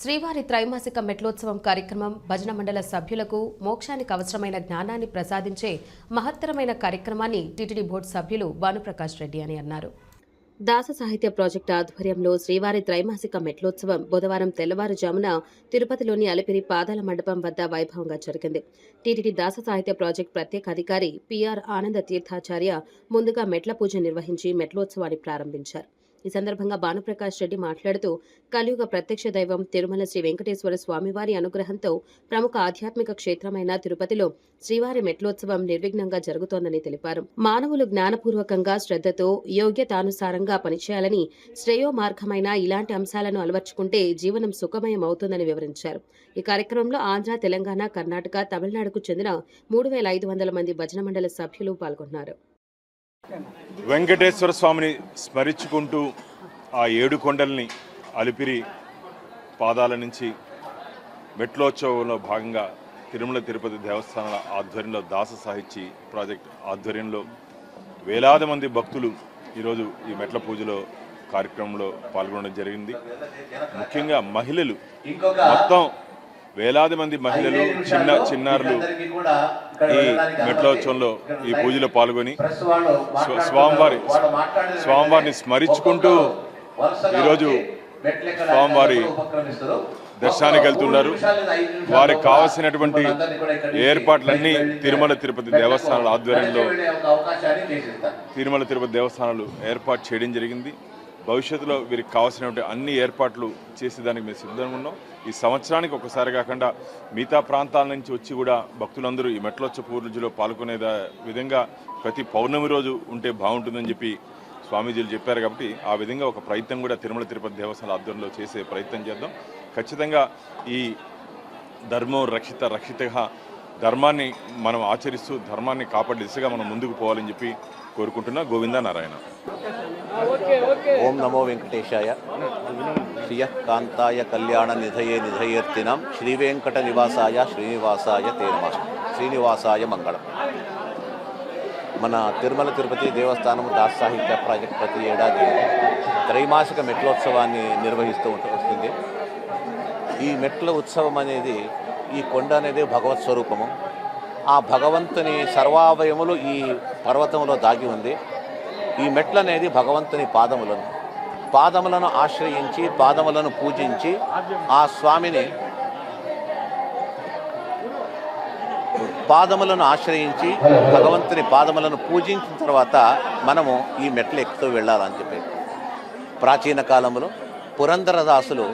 శ్రీవారి త్రైమాసిక మెట్లోత్సవం కార్యక్రమం భజన మండల సభ్యులకు మోక్షానికి అవసరమైన జ్ఞానాన్ని ప్రసాదించే మహత్తరమైన కార్యక్రమాన్ని టీటీడీ బోర్డు సభ్యులు భానుప్రకాష్ రెడ్డి అని అన్నారు. దాస సాహిత్య ప్రాజెక్టు ఆధ్వర్యంలో శ్రీవారి త్రైమాసిక మెట్లోత్సవం బుధవారం తెల్లవారుజామున తిరుపతిలోని అలిపిరి పాదాల మండపం వద్ద వైభవంగా జరిగింది. టీటీడీ దాస సాహిత్య ప్రాజెక్టు ప్రత్యేక అధికారి పిఆర్ ఆనంద తీర్థాచార్య ముందుగా మెట్ల పూజ నిర్వహించి మెట్లోత్సవాన్ని ప్రారంభించారు. ఈ సందర్భంగా భానుప్రకాష్ రెడ్డి మాట్లాడుతూ కలియుగ ప్రత్యక్ష దైవం తిరుమల శ్రీ వెంకటేశ్వర స్వామివారి అనుగ్రహంతో ప్రముఖ ఆధ్యాత్మిక క్షేత్రమైన తిరుపతిలో శ్రీవారి మెట్లోత్సవం నిర్విఘ్నంగా జరుగుతోందని తెలిపారు. మానవులు జ్ఞానపూర్వకంగా శ్రద్ధతో యోగ్యతానుసారంగా పనిచేయాలని శ్రేయో మార్గమైన ఇలాంటి అంశాలను అలవర్చుకుంటే జీవనం సుఖమయం అవుతుందని వివరించారు. ఈ కార్యక్రమంలో ఆంధ్ర తెలంగాణ కర్ణాటక తమిళనాడుకు చెందిన మూడు వేల ఐదు వందల మంది భజన మండలి సభ్యులు పాల్గొన్నారు. వెంకటేశ్వర స్వామిని స్మరించుకుంటూ ఆ ఏడు కొండల్ని అలిపిరి పాదాల నుంచి మెట్లోత్సవంలో భాగంగా తిరుమల తిరుపతి దేవస్థానాల ఆధ్వర్యంలో దాస సాహిత్య ప్రాజెక్ట్ ఆధ్వర్యంలో వేలాది మంది భక్తులు ఈరోజు ఈ మెట్ల పూజలో కార్యక్రమంలో పాల్గొనడం జరిగింది. ముఖ్యంగా మహిళలు మొత్తం వేలాది మంది మహిళలు చిన్న చిన్నారులు ఈ మెట్లోత్సవంలో ఈ పూజలో పాల్గొని స్వ- స్వామివారి స్వామివారిని స్మరించుకుంటూ ఈరోజు స్వామివారి దర్శనానికి వెళ్తున్నారు. వారికి కావలసినటువంటి ఏర్పాట్లన్నీ తిరుమల తిరుపతి దేవస్థానాల ఆధ్వర్యంలో తిరుమల తిరుపతి దేవస్థానాలు ఏర్పాటు చేయడం జరిగింది. భవిష్యత్తులో వీరికి కావాల్సినటువంటి అన్ని ఏర్పాట్లు చేసేదానికి మేము సిద్ధంగా ఉన్నాం. ఈ సంవత్సరానికి ఒకసారి కాకుండా మిగతా ప్రాంతాల నుంచి వచ్చి కూడా భక్తులందరూ ఈ మెట్లొచ్చ పూర్ణిలో పాల్గొనే విధంగా ప్రతి పౌర్ణమి రోజు ఉంటే బాగుంటుందని చెప్పి స్వామీజీలు చెప్పారు కాబట్టి ఆ విధంగా ఒక ప్రయత్నం కూడా తిరుమల తిరుపతి దేవస్థానాల ఆధ్వర్యంలో చేసే ప్రయత్నం చేద్దాం. ఖచ్చితంగా ఈ ధర్మం రక్షిత రక్షితగా ధర్మాన్ని మనం ఆచరిస్తూ ధర్మాన్ని కాపాడే దిశగా మనం ముందుకు పోవాలని చెప్పి కోరుకుంటున్నా. గోవింద నారాయణ ఓం నమో వెంకటేశాయ. శ్రియకాంతాయ కళ్యాణ నిధయే నిధయర్తినం. శ్రీ వెంకట నివాసాయ శ్రీనివాసాయ తేనమ శ్రీనివాసాయ మంగళం. మన తిరుమల తిరుపతి దేవస్థానం దాస్ సాహిత్య ప్రాజెక్ట్ ప్రతి ఏడాది త్రైమాసిక మెట్లోత్సవాన్ని నిర్వహిస్తూ ఉంటుంది వస్తుంది. ఈ మెట్ల ఉత్సవం అనేది ఈ కొండ అనేది భగవత్ స్వరూపము. ఆ భగవంతుని సర్వావయములు ఈ పర్వతంలో దాగి ఉంది. ఈ మెట్లు అనేది భగవంతుని పాదములను. పాదములను ఆశ్రయించి పాదములను పూజించి ఆ స్వామిని పాదములను ఆశ్రయించి భగవంతుని పాదములను పూజించిన తర్వాత మనము ఈ మెట్లు ఎక్కుతూ వెళ్ళాలని చెప్పి. ప్రాచీన కాలంలో పురంధరదాసులు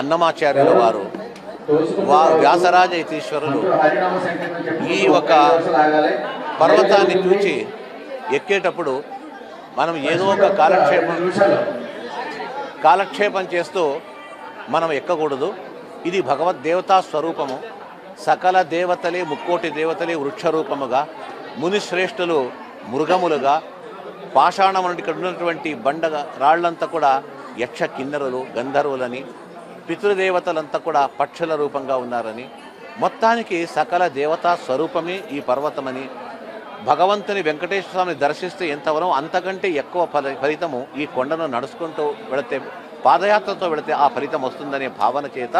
అన్నమాచార్యుల వారు వ్యాసరాజ యతీశ్వరులు ఈ ఒక పర్వతాన్ని చూచి ఎక్కేటప్పుడు మనం ఏదో ఒక కాలక్షేపం కాలక్షేపం చేస్తూ మనం ఎక్కకూడదు. ఇది భగవద్ దేవతా స్వరూపము. సకల దేవతలే ముక్కోటి దేవతలే వృక్షరూపముగా మునిశ్రేష్ఠులు మృగములుగా పాషాణం ఇక్కడ ఉన్నటువంటి బండగా రాళ్ళంతా కూడా యక్ష కిన్నరులు గంధర్వులని పితృదేవతలంతా కూడా పక్షుల రూపంగా ఉన్నారని. మొత్తానికి సకల దేవతా స్వరూపమే ఈ పర్వతమని భగవంతుని వెంకటేశ్వర స్వామిని దర్శిస్తే ఎంతవరం అంతకంటే ఎక్కువ ఫలి ఫలితము ఈ కొండను నడుచుకుంటూ వెళితే పాదయాత్రతో వెళితే ఆ ఫలితం వస్తుందనే భావన చేత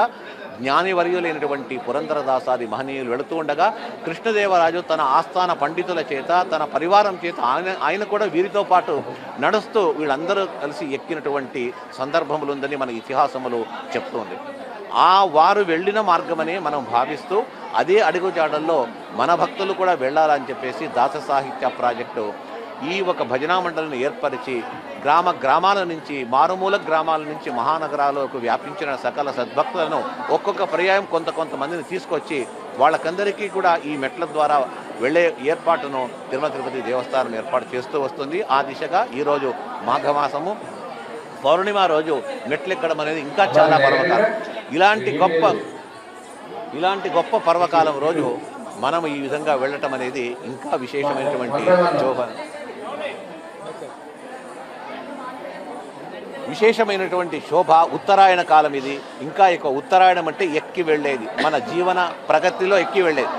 జ్ఞానివర్యులైనటువంటి పురంధరదాసాది మహనీయులు వెళుతూ ఉండగా కృష్ణదేవరాజు తన ఆస్థాన పండితుల చేత తన పరివారం చేత ఆయన ఆయన కూడా వీరితో పాటు నడుస్తూ వీళ్ళందరూ కలిసి ఎక్కినటువంటి సందర్భములు ఉందని మన ఇతిహాసములు చెప్తుంది. ఆ వారు వెళ్ళిన మార్గమని మనం భావిస్తూ అదే అడుగుజాడల్లో మన భక్తులు కూడా వెళ్ళాలని చెప్పేసి దాస సాహిత్య ప్రాజెక్టు ఈ ఒక భజనా మండలిని ఏర్పరిచి గ్రామ గ్రామాల నుంచి మారుమూల గ్రామాల నుంచి మహానగరాలకు వ్యాపించిన సకల సద్భక్తులను ఒక్కొక్క పర్యాయం కొంత కొంతమందిని తీసుకొచ్చి వాళ్ళకందరికీ కూడా ఈ మెట్ల ద్వారా వెళ్ళే ఏర్పాటును తిరుమల తిరుపతి దేవస్థానం ఏర్పాటు చేస్తూ వస్తుంది. ఆ దిశగా ఈరోజు మాఘమాసము. పౌర్ణిమ రోజు మెట్లెక్కడం అనేది ఇంకా చాలా పర్వకాలం. ఇలాంటి గొప్ప ఇలాంటి గొప్ప పర్వకాలం రోజు మనం ఈ విధంగా వెళ్ళటం అనేది ఇంకా విశేషమైనటువంటి శోభ విశేషమైనటువంటి శోభ ఉత్తరాయణ కాలం ఇది. ఇంకా ఎక్కువ ఉత్తరాయణం అంటే ఎక్కి వెళ్ళేది. మన జీవన ప్రగతిలో ఎక్కి వెళ్ళేది.